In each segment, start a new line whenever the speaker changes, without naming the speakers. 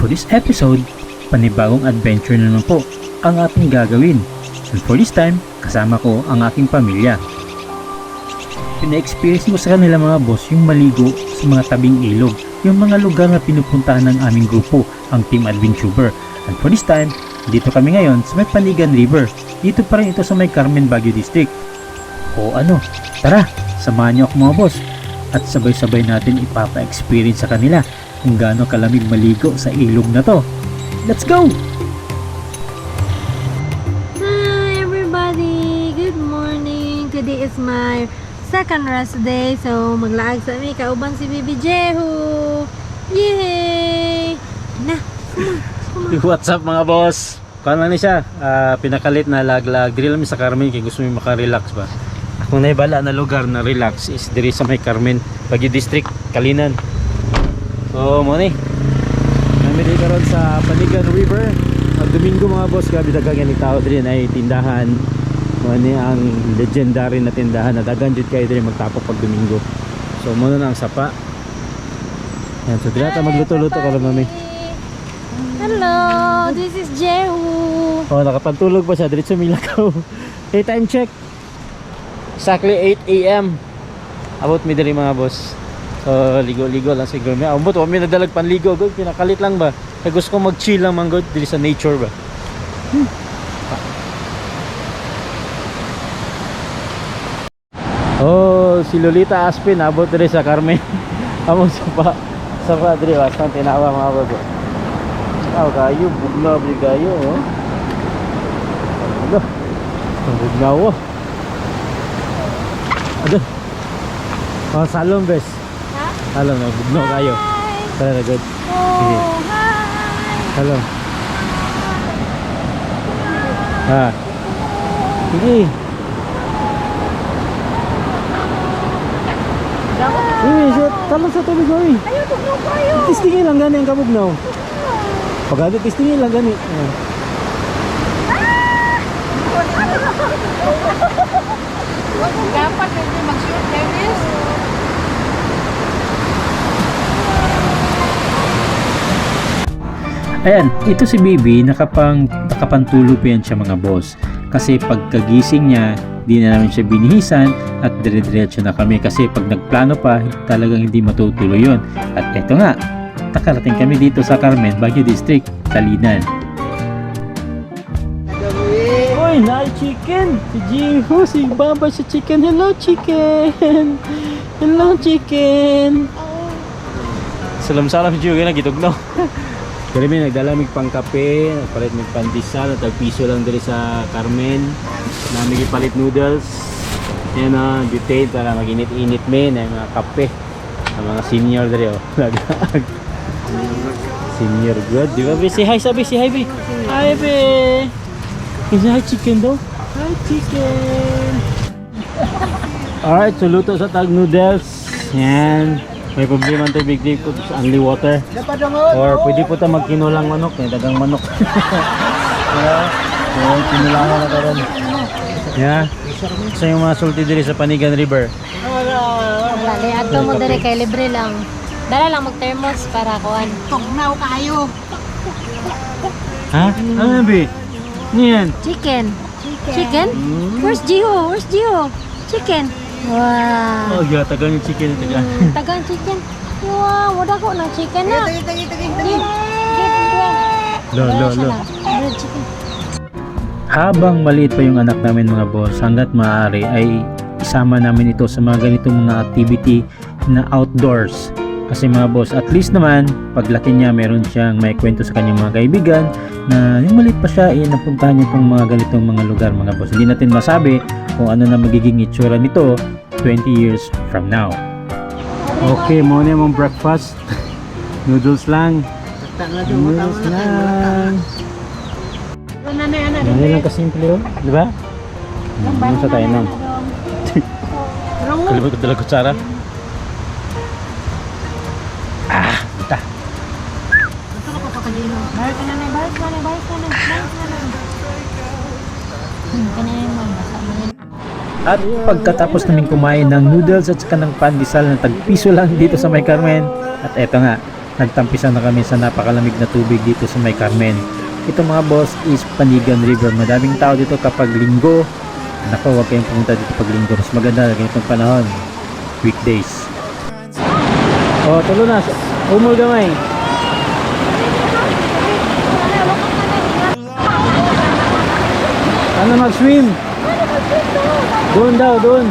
for this episode, panibagong adventure na naman po ang ating gagawin. And for this time, kasama ko ang aking pamilya. Pina-experience ko sa kanila mga boss yung maligo sa mga tabing ilog, yung mga lugar na pinupuntahan ng aming grupo, ang Team Adventuber. And for this time, dito kami ngayon sa may Panigan River. Dito pa rin ito sa may Carmen Baguio District. O ano, tara, samahan niyo ako mga boss at sabay-sabay natin ipapa-experience sa kanila kung gaano kalamig maligo sa ilog na to. Let's go!
Hi everybody! Good morning! Today is my second rest day. So, maglaag sa amin. Kauban si Bibi Jehu! Yay! Na!
What's up mga boss? Lang ni siya, ah, pinakalit na laglag. Diri lang mi sa Carmen kay gusto mi makarelax ba. Ako na bala na lugar na relax is diri sa may Carmen, Baguio District, Kalinan. So, mo ni. Kami dito karon sa Panigan River. Pag Domingo mga boss, grabe daghang ni tao diri na tindahan. Mo ni ang legendary na tindahan na daghan jud kay diri magtapok pag Domingo. So, mo na ang sapa. Yan, so diri ta magluto-luto karon mami.
Hello! This is Jehu!
Oh, nakapantulog pa siya. Diretso milakaw. hey, time check. Exactly 8 a.m. About mi diri mga boss. So, ligo-ligo lang siguro. May ambot, wa mi nadalag panligo. Good, pinakalit lang ba? Kaya gusto ko mag-chill lang man good diri sa nature ba. Hmm. Oh, si Lolita Aspin abot diri sa Carmen. Among sapa. Sapa diri wasang tinawa mga boss. Aw kayo, bugnaw bigay kayo, oh. Ano? Ang bugnaw, oh. Oh,
Ha?
Salom, oh, bugnaw kayo. Tara, good.
Oh, hi!
Salom. Ha. Sige. Uy, shit. Talon sa tubig, uy.
Ayaw, tugnaw kayo!
Tistingin lang gani ang kabugnaw. Pagado tistingin lang gani. Ayan.
Dapat hindi
Ayan, ito si Bibi, nakapang, nakapantulog pa yan siya mga boss. Kasi pagkagising niya, di na namin siya binihisan at dire-diretso na kami. Kasi pag nagplano pa, talagang hindi matutuloy yun. At eto nga, nakarating kami dito sa Carmen, Baguio District, Talinan. Uy, na chicken! Si Jiho, si Baba sa chicken. Hello, chicken! Hello, chicken! Salam-salam si Jiho, kaya nagitog no. Pero may nagdala mig pang kape, nagpalit mig pandesal, at piso lang diri sa Carmen. Nami palit noodles. Yan na, detail para maginit-init me na mga kape. Ang mga senior diri oh. Senior good. Di ba? Be? Say hi sabi, say hi be. Hi be. Is hi chicken daw? Hi chicken. Alright, so luto sa tag noodles. Yan. May problema ang tubig dito sa only water. Or pwede po ta magkinulang manok, eh, dagang manok. yeah. So, kinulangan na karon. Yeah. Sa yung mga sulti diri sa Panigan River.
Wala, lihat mo dali kay libre lang. Dala lang mag-thermos para kuan.
Tugnaw kayo.
Ha? Ano be? Niyan.
Chicken. Chicken? Where's Jiho? Where's Jiho? Chicken. Wow.
Oh, yeah, tagal yung chicken taga.
Mm, Tagang chicken. Wow, wala ko na chicken na.
Tagi, tagi, tagi, tagi.
Lo, lo, lo. Habang maliit pa yung anak namin mga boss, hanggat maaari ay isama namin ito sa mga ganitong mga activity na outdoors. Kasi mga boss, at least naman, paglaki niya, meron siyang may kwento sa kanyang mga kaibigan na yung maliit pa siya, eh, napuntahan niya itong mga ganitong mga lugar mga boss. Hindi natin masabi kung ano na magiging itsura nito 20 years from now. Okay, muna mong breakfast. Noodles lang. Noodles lang.
Ano?
Ano lang kasimple oh, di ba? Ano sa tayo nang? Kalimutan ko dala kutsara. Ah, ita.
Balik ka na na, balik ka na, balik ka na, balik ka na. Hmm, kanina mo, yun.
At pagkatapos namin kumain ng noodles at saka ng pandesal na tagpiso lang dito sa May Carmen. At eto nga, nagtampisan na kami sa napakalamig na tubig dito sa May Carmen. Ito mga boss is Panigan River. Madaming tao dito kapag linggo. Nako, huwag kayong pumunta dito pag linggo. Mas maganda ganitong panahon. Weekdays.
Oh, tulo na. Umul gamay. Ano mag-swim? Doon daw, doon.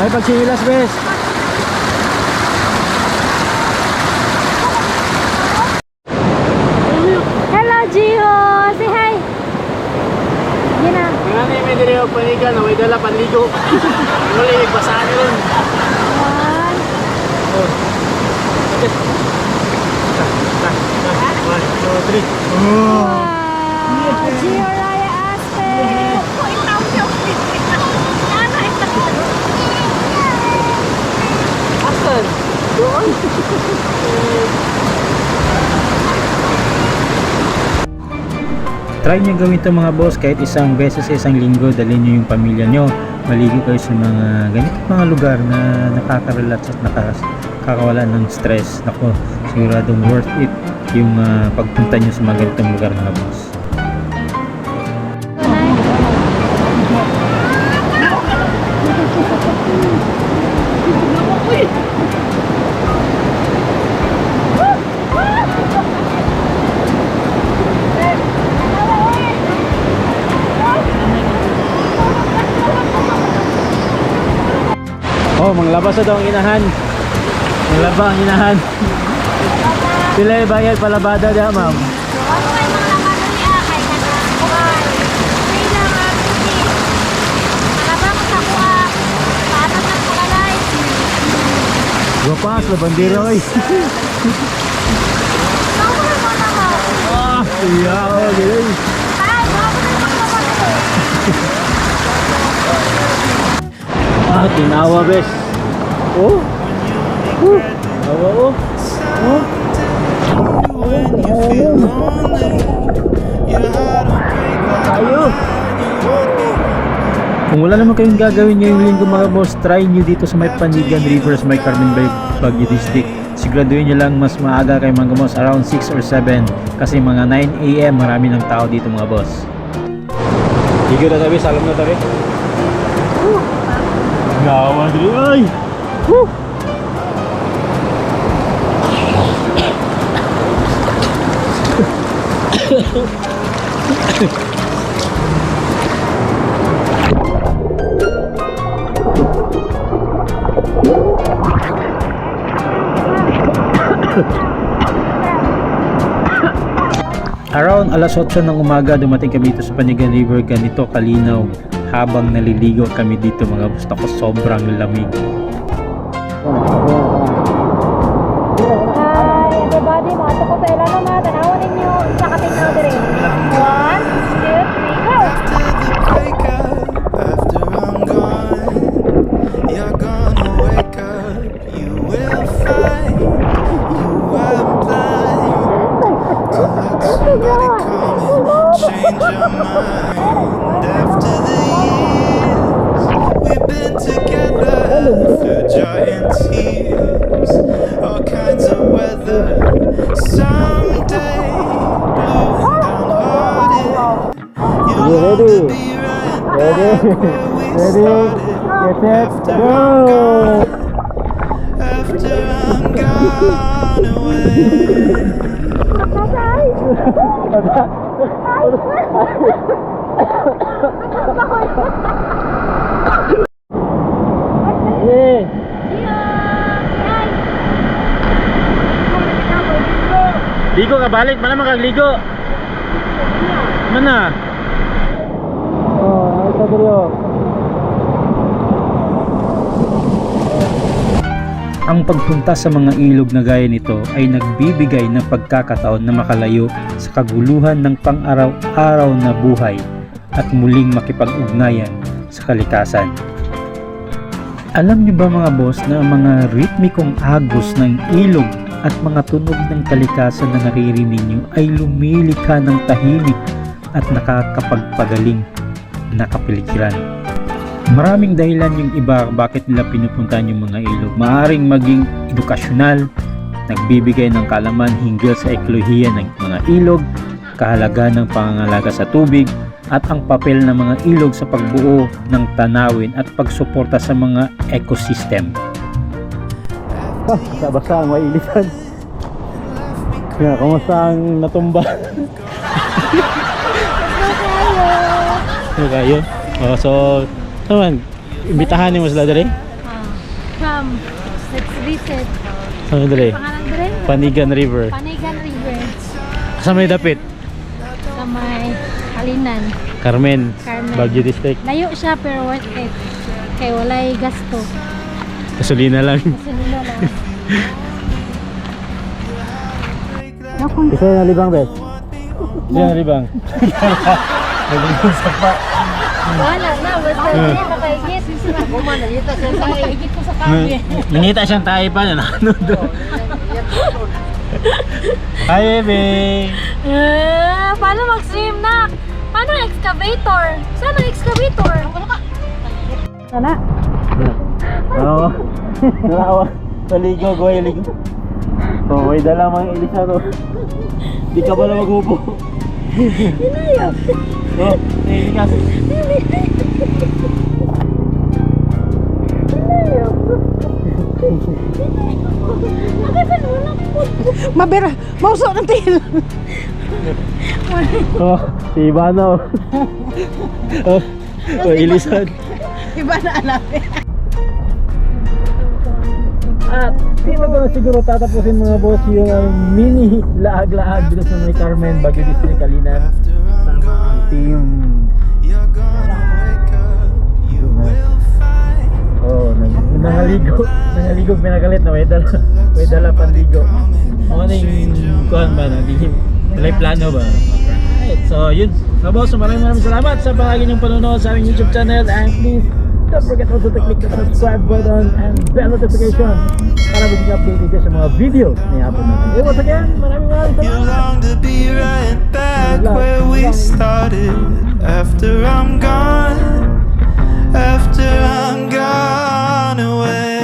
Ay, pagsihilas, bes.
Hello, Jiho! Say hi! Yan na.
Nga na yung may diri og panigan, may dala panligo. Wala yung basahan ron. Three.
Wow! Jiho Raya Aspen!
Asan? Doon?
Try nyo gawin ito mga boss kahit isang beses sa isang linggo dalhin nyo yung pamilya nyo maligo kayo sa mga ganito mga lugar na nakaka-relax at nakakawala ng stress nako siguradong worth it yung ah, pagpunta nyo sa mga ganitong lugar mga boss
Oh, manglabas na daw ang inahan. Manglaba ang inahan. Sila ay bayad palabada da, ma'am. Guwapas, labandera oy. ah, iya, gini. Ah, tinawa, bes. Oh. Oh. Tawa, oh. Oh. Tayo.
Kung wala naman kayong gagawin ngayong linggo mga boss, try nyo dito sa may Panigan Rivers, may Carmen Bay, Baguio District. Siguraduhin nyo lang mas maaga kayo mga boss, around 6 or 7. Kasi mga 9am marami ng tao dito mga boss.
Tiga na tabi, salam na tabi. Gawa ay! Woo!
Around alas 8 ng umaga dumating kami dito sa Panigan River ganito kalinaw habang naliligo kami dito mga boss ako sobrang lamig.
Everybody! Mga tuko sa ilan naman. Tanawan ninyo sa katingnan dire. One, two, three, go!
somebody come and change your mind. Gone away.
Yeah. Ligo ka balik, mana man kag ligo? Mana? Oh, ay sa diri oh.
Ang pagpunta sa mga ilog na gaya nito ay nagbibigay ng pagkakataon na makalayo sa kaguluhan ng pang-araw-araw na buhay at muling makipag-ugnayan sa kalikasan. Alam niyo ba mga boss na ang mga ritmikong agos ng ilog at mga tunog ng kalikasan na naririnig niyo ay lumilikha ng tahimik at nakakapagpagaling na kapiligiran.
Maraming dahilan yung iba bakit nila pinupuntahan yung mga ilog. Maaring maging edukasyonal, nagbibigay ng kalaman hinggil sa ekolohiya ng mga ilog, kahalagahan ng pangangalaga sa tubig, at ang papel ng mga ilog sa pagbuo ng tanawin at pagsuporta sa mga ecosystem.
Basta ang mailisan. Kaya, kamusta ang natumba? Ano kayo? Oh, so, naman, imbitahan mo sila dali?
Come, let's visit.
Ano dali?
Pangalan dire?
Panigan River.
Panigan River
Sa may dapit?
sa may Kalinan,
Carmen,
Carmen.
Baguio District.
Layo siya pero worth it. Kay walay gasto.
Gasolina lang.
Kasi nila lang.
Isa na libang, Bes. Isa na libang.
Wala na, basta hindi makaigit. Kumana, dito sa tayo. Makaigit ko sa kami.
Nangita siyang tayo pa na nanood. Hi, Ebe!
Eh, paano mag-swim na? Paano excavator? Saan ang excavator? Wala.
Oo. Nalawa. Paligo, goy, ligo. Oh, may dala mga Elisa to. Di ka pala maghupo.
Hinayap.
Oh, hindi kasi.
Nakasan mo na po.
Mabira, mauso ng tail.
Oh, si Ivano. oh, oh, Ilisan.
Iba na alam.
At di ba ba siguro tatapusin mga boss yung mini laag-laag dito sa may Carmen, Baguio District, Kalinan. Sama ang team. nangaligo nangaligo pinagalit na may dala may dala pandigo ano yung kuhan ba na dilim plano ba? Alright so yun. So boss maraming maraming salamat sa palagi niyong panonood sa aming youtube channel. And please don't forget also to click the subscribe button and bell notification para maging updated ka sa mga videos na i-upload natin. And once again maraming maraming salamat.
After I'm gone after I'm gone. run away.